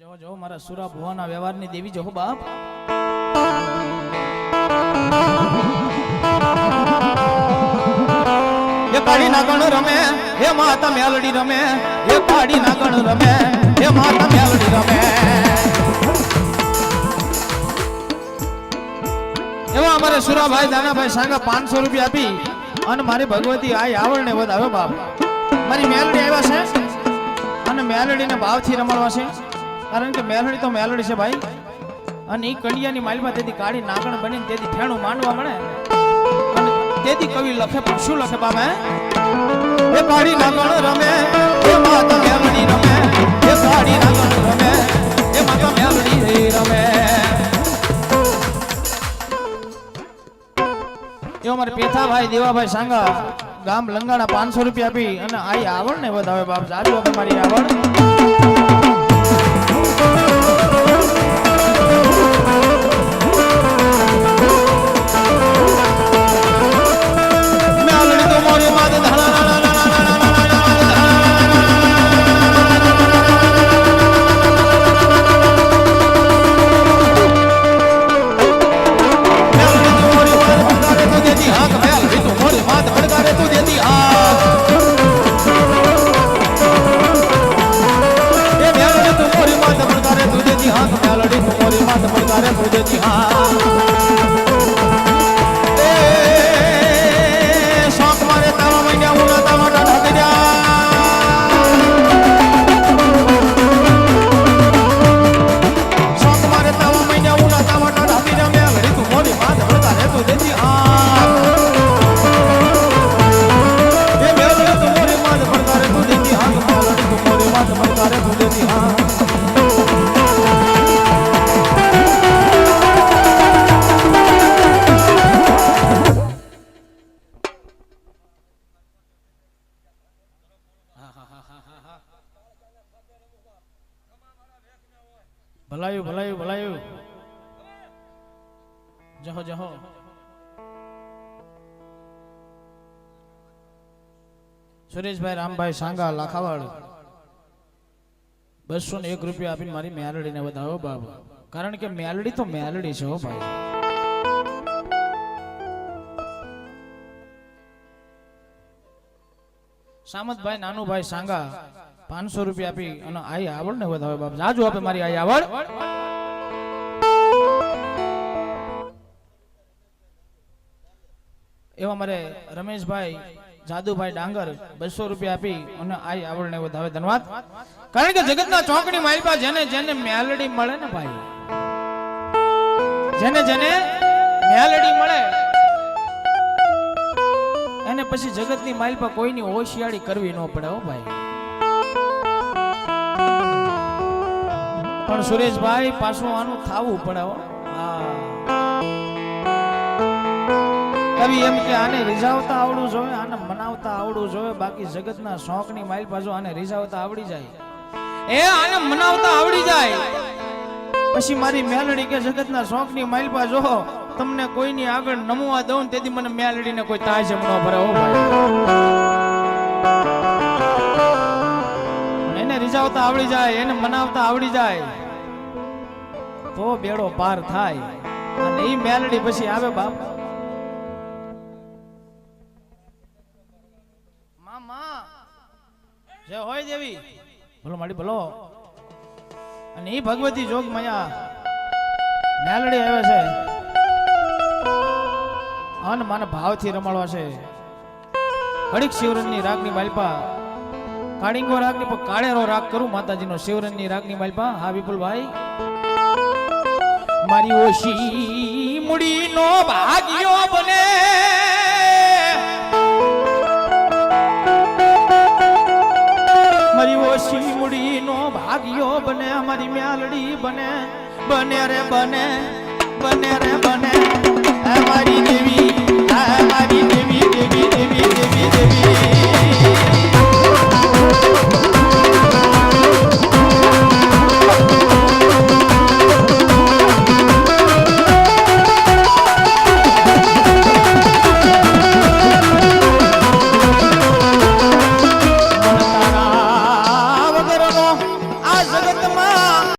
જો જો મારા સુરા ભુવાના વ્યવહારની દેવી જો બાપ. એ કાળી નાગણ રમે હે માતા મેલડી રમે, એ કાળી નાગણ રમે હે માતા મેલડી રમે. એવા અમારે સુરાભાઈ, દાનાભાઈ સાંગા પાંચસો રૂપિયા આપી અને મારી ભગવતી આ આવડને વધાવ્યો બાપ. મારી મેલડી આવ્યા છે અને મેલડીને ભાવથી રમાડવા છે. કારણ કે મેલડી તો મેલડી છે ભાઈ. અને એ કડિયાની માલમાં તેથી કાળી નાગણ બની તેથી ફેણું માંડવા મળે. તેથી કવિ લખે, પણ શું લખે પામે એ કાળી નાગણ રમે, એ માતા મેલડી રમે, એ કાળી નાગણ રમે, એ માતા મેલડી રમે. એવો મારે પેથાભાઈ, દેવાભાઈ સાંગા, ગામ લંગાણા પાંચસો રૂપિયા આપી, અને આઈ આવડ ને વધાવે બાપ, સારું મારી આવડ. મેલડી ભલાયું ભલાયું ભલાયું. જહો જહો. સુરેશભાઈ રામભાઈ સાંગા, લાખાવાડ. બસો ને એક રૂપિયા આપીને મારી મેલડીને વધાવો બાબ. કારણ કે મેલડી તો મેલડી છે હો ભાઈ. સામતભાઈ, નાનુભાઈ સાંગા, પાંચસો રૂપિયા આપી અને આઈ આવડ ને વધાવે બાપ. જાજુ આપે મારી આઈ આવડ. એવા મારે રમેશભાઈ, જાદુભાઈ ડાંગર બસો રૂપિયા આપી અને આઈ આવડ ને વધાવે ધન્યવાદ. કારણ કે જગતના ચોકડી માલપા જેને જેને મેલડી મળે ને ભાઈ. જેને જેને મેલડી મળે એને પછી જગતની માલપા કોઈની હોશિયાળી કરવી ન પડે હો ભાઈ. પણ સુરેશભાઈ પાછું આનું થાવું પડે હો. કવિ એમ કે આને રીઝાવતા આવડવું જોઈએ આને મનાવતા આવડવું જોઈએ બાકી જગતના શોખની માઇલ પાછો આને રીઝાવતા આવડી જાય. એ આને મનાવતા આવડી જાય. પછી મારી મેલડી કે જગતના શોખની માઇલ પા જો તમને કોઈની આગળ નમવા દઉં તેથી મને મેલડીને કોઈ તાજ એમ ન ભરે હો ભાઈ. એને રીઝાવતા આવડી જાય એને મનાવતા આવડી જાય. તો બેડો પાર થાય. અને એ મેલડી પછી આવે બાપ. મામા. જે હોય દેવી. બોલો માડી બોલો. અને એ ભગવતી જોગ મયા મેલડી આવે છે. અન મને ભાવથી રમાડવા છે. હળીક શિવરનની રાગની માલપા કાળીંગો રાગની પણ કાળેરો રાગ કરું માતાજીનો. શિવરનની રાગની માલપા હા વિપુલભાઈ. મારી ઓશી મુડીનો ભાગ્યો બને. મારી ઓશી મુડીનો ભાગ્યો બને, મારી મ્યાલડી બને. બને રે બને બને રે બને.